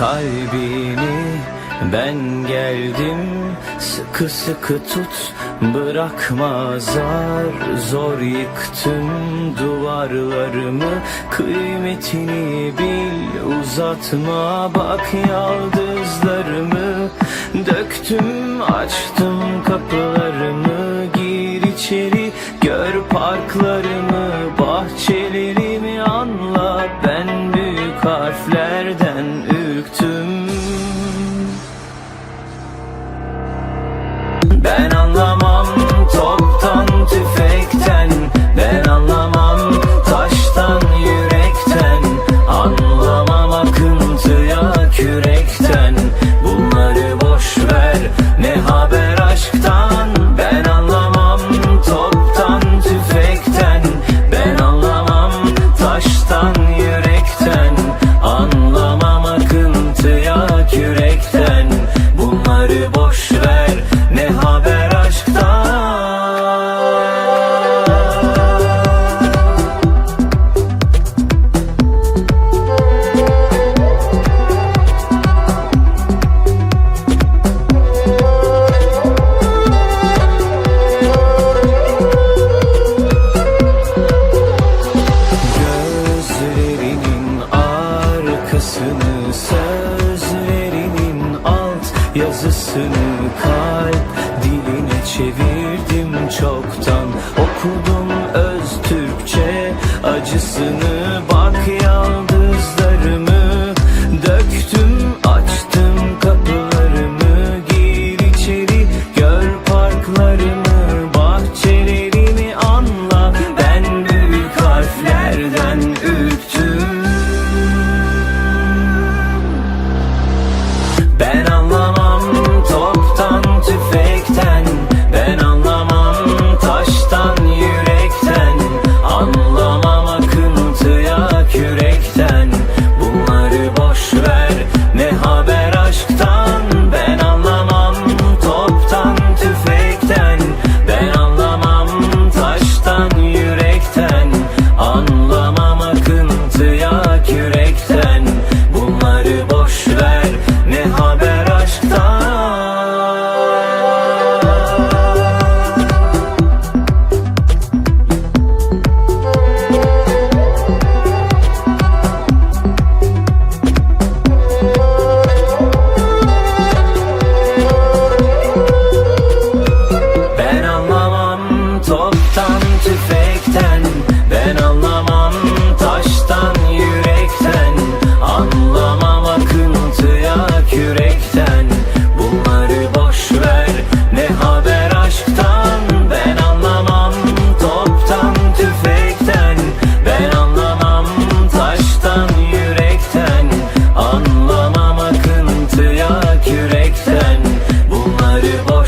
kalbini. Ben geldim sıkı sıkı tut bırakma zar Zor yıktım duvarlarımı. Kıymetini bil Uzatma bak yaldızlarımı. Döktüm açtım kapılarımı gir içeri gör parkları. done. çevirdim çoktan. Okudum öz Türkçe acısını. Bak ya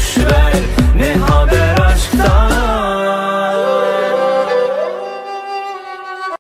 boş ver ne hal